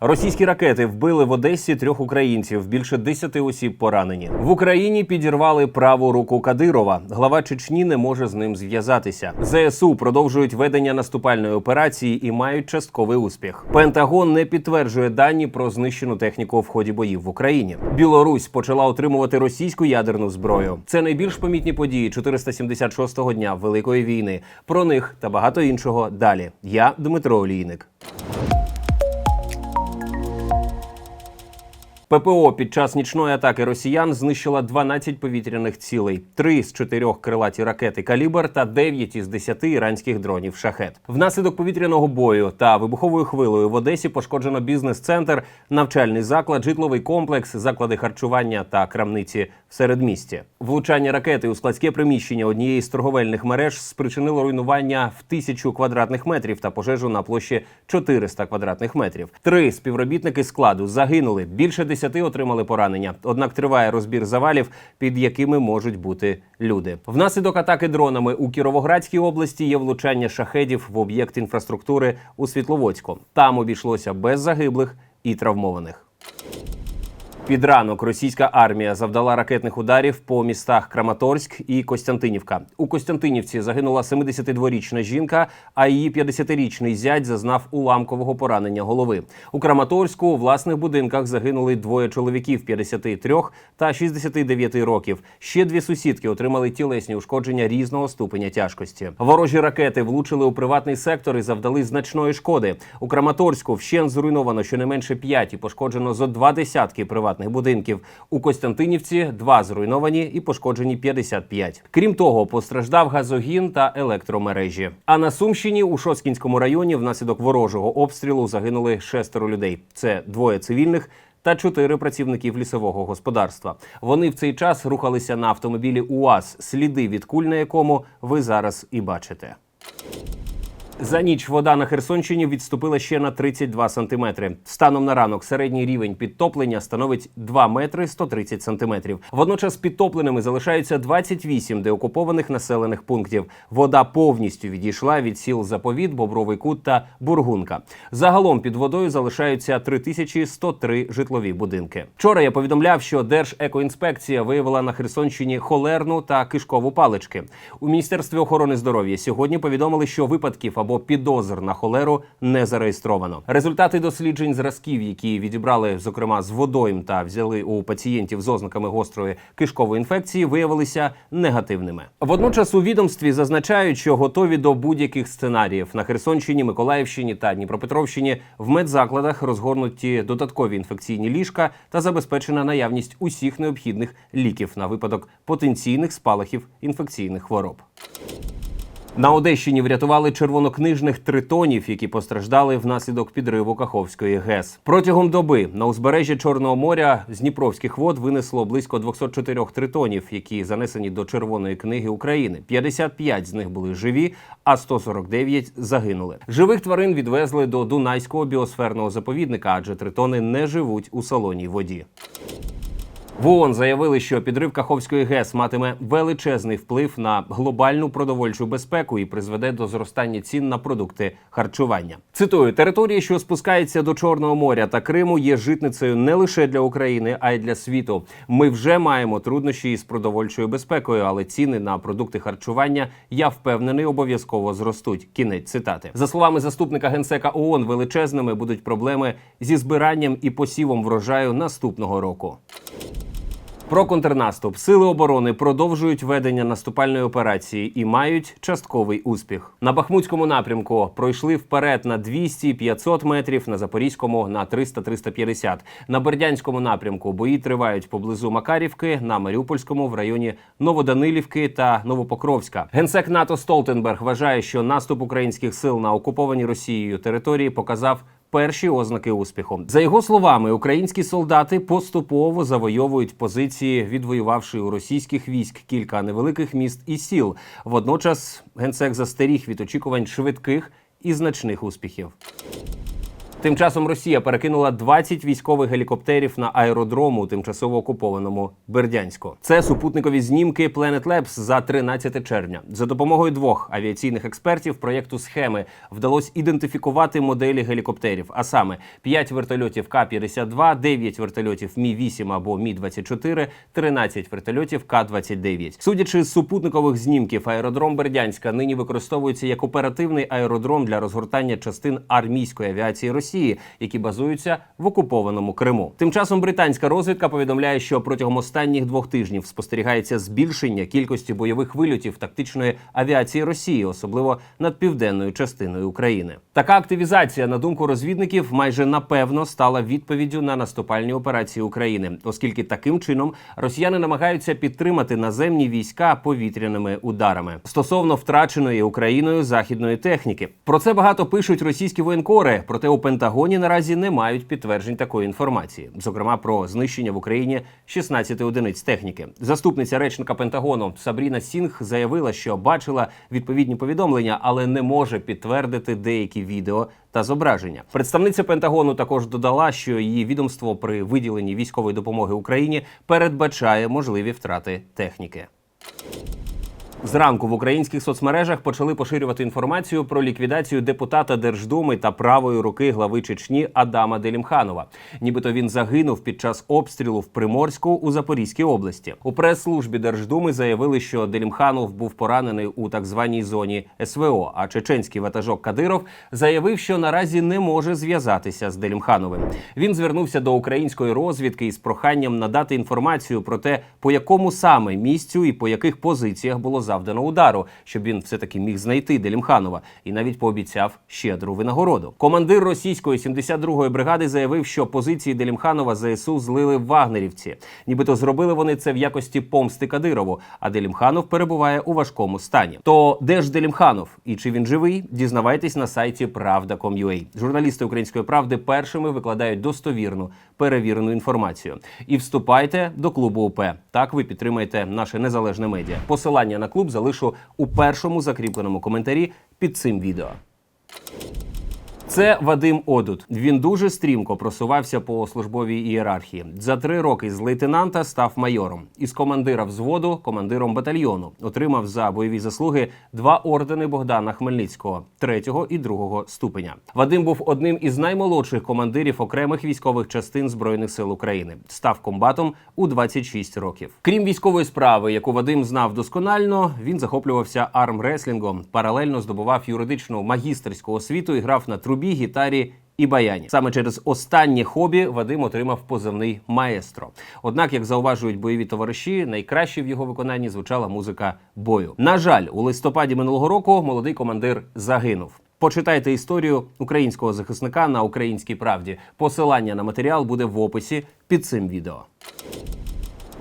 Російські ракети вбили в Одесі трьох українців. Більше десяти осіб поранені. В Україні підірвали праву руку Кадирова. Глава Чечні не може з ним зв'язатися. ЗСУ продовжують ведення наступальної операції і мають частковий успіх. Пентагон не підтверджує дані про знищену техніку в ході боїв в Україні. Білорусь почала отримувати російську ядерну зброю. Це найбільш помітні події 476-го дня Великої війни. Про них та багато іншого далі. Я Дмитро Олійник. ППО під час нічної атаки росіян знищила 12 повітряних цілей, 3 з 4 крилаті ракети «Калібр» та 9 із 10 іранських дронів «Шахет». Внаслідок повітряного бою та вибуховою хвилею в Одесі пошкоджено бізнес-центр, навчальний заклад, житловий комплекс, заклади харчування та крамниці в середмісті. Влучання ракети у складське приміщення однієї з торговельних мереж спричинило руйнування в тисячу квадратних метрів та пожежу на площі 400 квадратних метрів. Три співробітники складу загинули. Більше десяти отримали поранення. Однак триває розбір завалів, під якими можуть бути люди. Внаслідок атаки дронами у Кіровоградській області є влучання шахедів в об'єкт інфраструктури у Світловодську. Там обійшлося без загиблих і травмованих. Під ранок російська армія завдала ракетних ударів по містах Краматорськ і Костянтинівка. У Костянтинівці загинула 72-річна жінка, а її 50-річний зять зазнав уламкового поранення голови. У Краматорську у власних будинках загинули двоє чоловіків 53 та 69 років. Ще дві сусідки отримали тілесні ушкодження різного ступеня тяжкості. Ворожі ракети влучили у приватний сектор і завдали значної шкоди. У Краматорську вщен зруйновано щонайменше 5 і пошкоджено зо два десятки приватних будинків. У Костянтинівці два зруйновані і пошкоджені 55. Крім того, постраждав газогін та електромережі. А на Сумщині у Шоскінському районі внаслідок ворожого обстрілу загинули шестеро людей. Це двоє цивільних. Та чотири працівників лісового господарства. Вони в цей час рухалися на автомобілі УАЗ, сліди від куль на якому ви зараз і бачите. За ніч вода на Херсонщині відступила ще на 32 сантиметри. Станом на ранок середній рівень підтоплення становить 2 метри 130 сантиметрів. Водночас підтопленими залишаються 28 деокупованих населених пунктів. Вода повністю відійшла від сіл Заповіт, Бобровий Кут та Бургунка. Загалом під водою залишаються 3103 житлові будинки. Вчора я повідомляв, що Держекоінспекція виявила на Херсонщині холерну та кишкову палички. У міністерстві охорони здоров'я сьогодні повідомили, що випадків або підозр на холеру не зареєстровано. Результати досліджень зразків, які відібрали зокрема з водойм та взяли у пацієнтів з ознаками гострої кишкової інфекції, виявилися негативними. Водночас у відомстві зазначають, що готові до будь-яких сценаріїв на Херсонщині, Миколаївщині та Дніпропетровщині в медзакладах розгорнуті додаткові інфекційні ліжка та забезпечена наявність усіх необхідних ліків на випадок потенційних спалахів інфекційних хвороб. На Одещині врятували червонокнижних тритонів, які постраждали внаслідок підриву Каховської ГЕС. Протягом доби на узбережжі Чорного моря з Дніпровських вод винесло близько 204 тритонів, які занесені до Червоної книги України. 55 з них були живі, а 149 загинули. Живих тварин відвезли до Дунайського біосферного заповідника, адже тритони не живуть у солоній воді. В ООН заявили, що підрив Каховської ГЕС матиме величезний вплив на глобальну продовольчу безпеку і призведе до зростання цін на продукти харчування. Цитую, території, що спускаються до Чорного моря та Криму, є житницею не лише для України, а й для світу. Ми вже маємо труднощі із продовольчою безпекою, але ціни на продукти харчування, я впевнений, обов'язково зростуть. Кінець цитати за словами заступника генсека ООН, величезними будуть проблеми зі збиранням і посівом врожаю наступного року. Про контрнаступ сили оборони продовжують ведення наступальної операції і мають частковий успіх. На Бахмутському напрямку пройшли вперед на 200-500 метрів, на Запорізькому на 300-350. На Бердянському напрямку бої тривають поблизу Макарівки, на Маріупольському в районі Новоданилівки та Новопокровська. Генсек НАТО Столтенберг вважає, що наступ українських сил на окуповані Росією території показав перші ознаки успіху. За його словами, українські солдати поступово завойовують позиції, відвоювавши у російських військ кілька невеликих міст і сіл. Водночас генсек застеріг від очікувань швидких і значних успіхів. Тим часом Росія перекинула 20 військових гелікоптерів на аеродрому у тимчасово окупованому Бердянську. Це супутникові знімки Planet Labs за 13 червня. За допомогою двох авіаційних експертів проєкту схеми вдалося ідентифікувати моделі гелікоптерів, а саме 5 вертольотів К-52, 9 вертольотів Мі-8 або Мі-24, 13 вертольотів К-29. Судячи з супутникових знімків, аеродром Бердянська нині використовується як оперативний аеродром для розгортання частин армійської авіації Росії, які базуються в окупованому Криму. Тим часом британська розвідка повідомляє, що протягом останніх двох тижнів спостерігається збільшення кількості бойових вильотів тактичної авіації Росії, особливо над південною частиною України. Така активізація, на думку розвідників, майже напевно стала відповіддю на наступальні операції України, оскільки таким чином росіяни намагаються підтримати наземні війська повітряними ударами стосовно втраченої Україною західної техніки. Про це багато пишуть російські воєнкори, проте у Пентагоні наразі не мають підтверджень такої інформації, зокрема про знищення в Україні 16 одиниць техніки. Заступниця речника Пентагону Сабріна Сінг заявила, що бачила відповідні повідомлення, але не може підтвердити деякі відео та зображення. Представниця Пентагону також додала, що її відомство при виділенні військової допомоги Україні передбачає можливі втрати техніки. Зранку в українських соцмережах почали поширювати інформацію про ліквідацію депутата Держдуми та правої руки глави Чечні Адама Делімханова. Нібито він загинув під час обстрілу в Приморську у Запорізькій області. У прес-службі Держдуми заявили, що Делімханов був поранений у так званій зоні СВО. А чеченський ватажок Кадиров заявив, що наразі не може зв'язатися з Делімхановим. Він звернувся до української розвідки із проханням надати інформацію про те, по якому саме місцю і по яких позиціях було завдано удару, щоб він все таки міг знайти Делімханова, і навіть пообіцяв щедру винагороду. Командир російської 72-ї бригади заявив, що позиції Делімханова ЗСУ злили вагнерівці. Нібито зробили вони це в якості помсти Кадирову. А Делімханов перебуває у важкому стані. То де ж Делімханов і чи він живий? Дізнавайтесь на сайті Правда.com.ua. Журналісти української правди першими викладають достовірну перевірену інформацію. І вступайте до клубу УП. Так ви підтримаєте наше незалежне медіа. Посилання на клуб залишу у першому закріпленому коментарі під цим відео. Це Вадим Одут. Він дуже стрімко просувався по службовій ієрархії. За три роки з лейтенанта став майором. Із командира взводу командиром батальйону. Отримав за бойові заслуги два ордени Богдана Хмельницького третього і другого ступеня. Вадим був одним із наймолодших командирів окремих військових частин збройних сил України. Став комбатом у 26 років. Крім військової справи, яку Вадим знав досконально, він захоплювався армреслінгом, паралельно здобував юридичну магістерську освіту і грав на трубі, гітарі. І баяні саме через останнє хобі Вадим отримав позивний маестро. Однак, як зауважують бойові товариші, найкраще в його виконанні звучала музика бою. На жаль, у листопаді минулого року молодий командир загинув. Почитайте історію українського захисника на українській правді. Посилання на матеріал буде в описі під цим відео.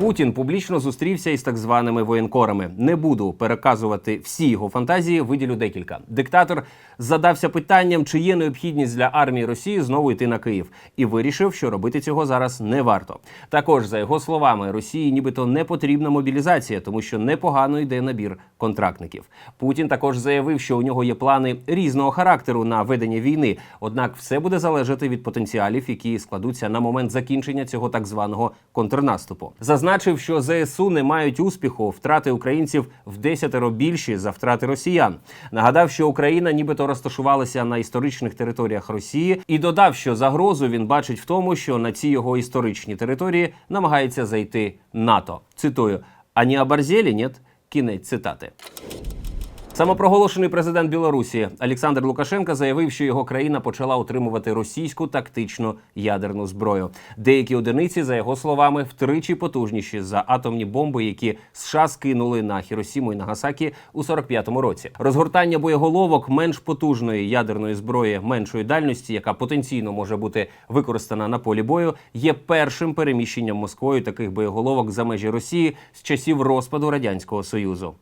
Путін публічно зустрівся із так званими воєнкорами. Не буду переказувати всі його фантазії. Виділю декілька. Диктатор задався питанням, чи є необхідність для армії Росії знову йти на Київ, і вирішив, що робити цього зараз не варто. Також за його словами, Росії нібито не потрібна мобілізація, тому що непогано йде набір контрактників. Путін також заявив, що у нього є плани різного характеру на ведення війни. Однак все буде залежати від потенціалів, які складуться на момент закінчення цього так званого контрнаступу. Зазначив, що ЗСУ не мають успіху, втрати українців в десятеро більші за втрати росіян. Нагадав, що Україна нібито розташувалася на історичних територіях Росії, і додав, що загрозу він бачить в тому, що на ці його історичні території намагається зайти НАТО. Цитую: ані оборзели, ні? Кінець цитати. Самопроголошений президент Білорусі Олександр Лукашенко заявив, що його країна почала отримувати російську тактичну ядерну зброю. Деякі одиниці, за його словами, втричі потужніші за атомні бомби, які США скинули на Хіросіму і Нагасакі у 45-му році. Розгортання боєголовок менш потужної ядерної зброї меншої дальності, яка потенційно може бути використана на полі бою, є першим переміщенням Москвою таких боєголовок за межі Росії з часів розпаду радянського союзу.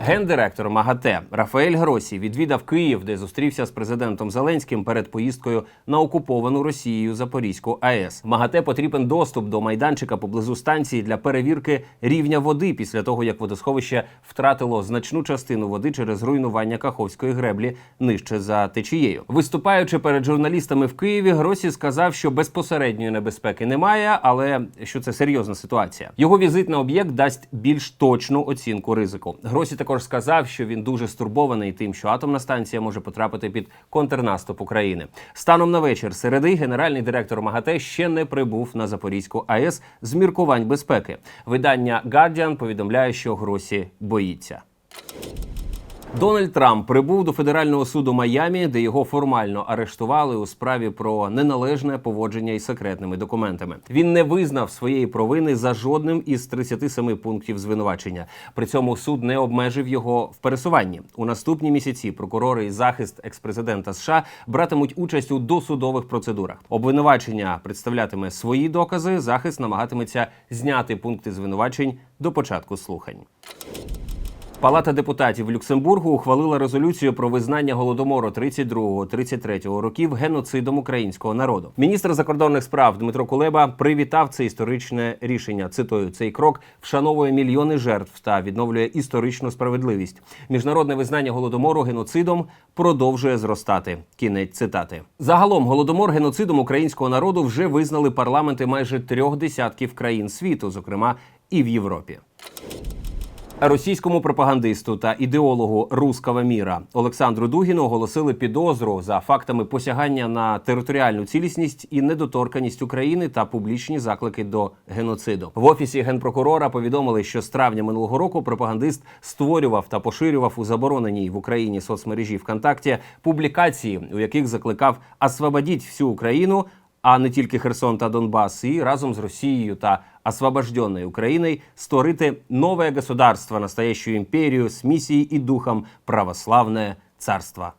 Гендиректор МАГАТЕ Рафаель Гросі відвідав Київ, де зустрівся з президентом Зеленським перед поїздкою на окуповану Росією Запорізьку АЕС. МАГАТЕ потрібен доступ до майданчика поблизу станції для перевірки рівня води після того, як водосховище втратило значну частину води через руйнування Каховської греблі нижче за течією. Виступаючи перед журналістами в Києві, Гросі сказав, що безпосередньої небезпеки немає, але що це серйозна ситуація. Його візит на об'єкт дасть більш точну оцінку ризику. Гросі також сказав, що він дуже стурбований тим, що атомна станція може потрапити під контрнаступ України. Станом на вечір середи генеральний директор МАГАТЕ ще не прибув на Запорізьку АЕС з міркувань безпеки. Видання Guardian повідомляє, що Гросі боїться. Дональд Трамп прибув до федерального суду Майамі, де його формально арештували у справі про неналежне поводження із секретними документами. Він не визнав своєї провини за жодним із 37 пунктів звинувачення. При цьому суд не обмежив його в пересуванні. У наступні місяці прокурори і захист експрезидента США братимуть участь у досудових процедурах. Обвинувачення представлятиме свої докази. Захист намагатиметься зняти пункти звинувачень до початку слухань. Палата депутатів Люксембургу ухвалила резолюцію про визнання голодомору 32-33 років геноцидом українського народу. Міністр закордонних справ Дмитро Кулеба привітав це історичне рішення. Цитую, цей крок вшановує мільйони жертв та відновлює історичну справедливість. Міжнародне визнання голодомору геноцидом продовжує зростати. Кінець цитати. Загалом голодомор геноцидом українського народу вже визнали парламенти майже трьох десятків країн світу, зокрема і в Європі. Російському пропагандисту та ідеологу руского міра Олександру Дугіну оголосили підозру за фактами посягання на територіальну цілісність і недоторканість України та публічні заклики до геноциду. В офісі генпрокурора повідомили, що з травня минулого року пропагандист створював та поширював у забороненій в Україні соцмережі ВКонтакті публікації, у яких закликав освободіть всю Україну а не тільки Херсон та Донбас, і разом з Росією та освобожденной Україною створити нове государство, настоящую імперію з місією і духом православне царство.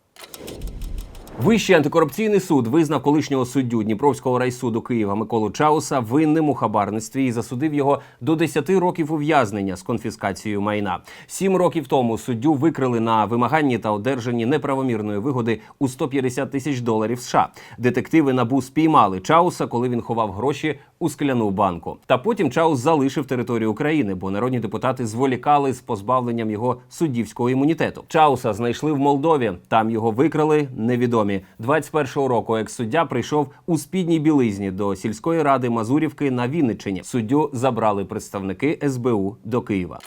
Вищий антикорупційний суд визнав колишнього суддю Дніпровського райсуду Києва Миколу Чауса винним у хабарництві і засудив його до 10 років ув'язнення з конфіскацією майна. Сім років тому суддю викрили на вимаганні та одержанні неправомірної вигоди у 150 тисяч доларів США. Детективи набу спіймали Чауса, коли він ховав гроші у скляну банку. Та потім Чаус залишив територію України, бо народні депутати зволікали з позбавленням його суддівського імунітету. Чауса знайшли в Молдові. Там його викрали невідомі. 21-го року екс-суддя прийшов у спідній білизні до сільської ради Мазурівки на Вінниччині. Суддю забрали представники СБУ до Києва.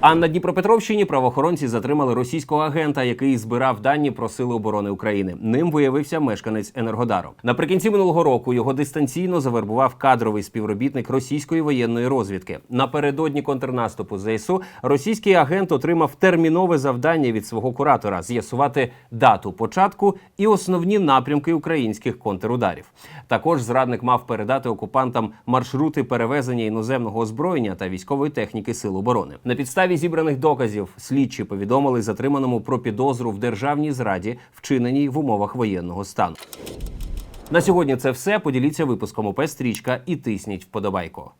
А на Дніпропетровщині правоохоронці затримали російського агента, який збирав дані про сили оборони України. Ним виявився мешканець Енергодару. Наприкінці минулого року його дистанційно завербував кадровий співробітник російської воєнної розвідки. Напередодні контрнаступу ЗСУ російський агент отримав термінове завдання від свого куратора з'ясувати дату початку і основні напрямки українських контрударів. Також зрадник мав передати окупантам маршрути перевезення іноземного озброєння та військової техніки сил оборони. На підставі зібраних доказів слідчі повідомили затриманому про підозру в державній зраді, вчиненій в умовах воєнного стану. На сьогодні це все. Поділіться випуском ОП «Стрічка» і тисніть вподобайку.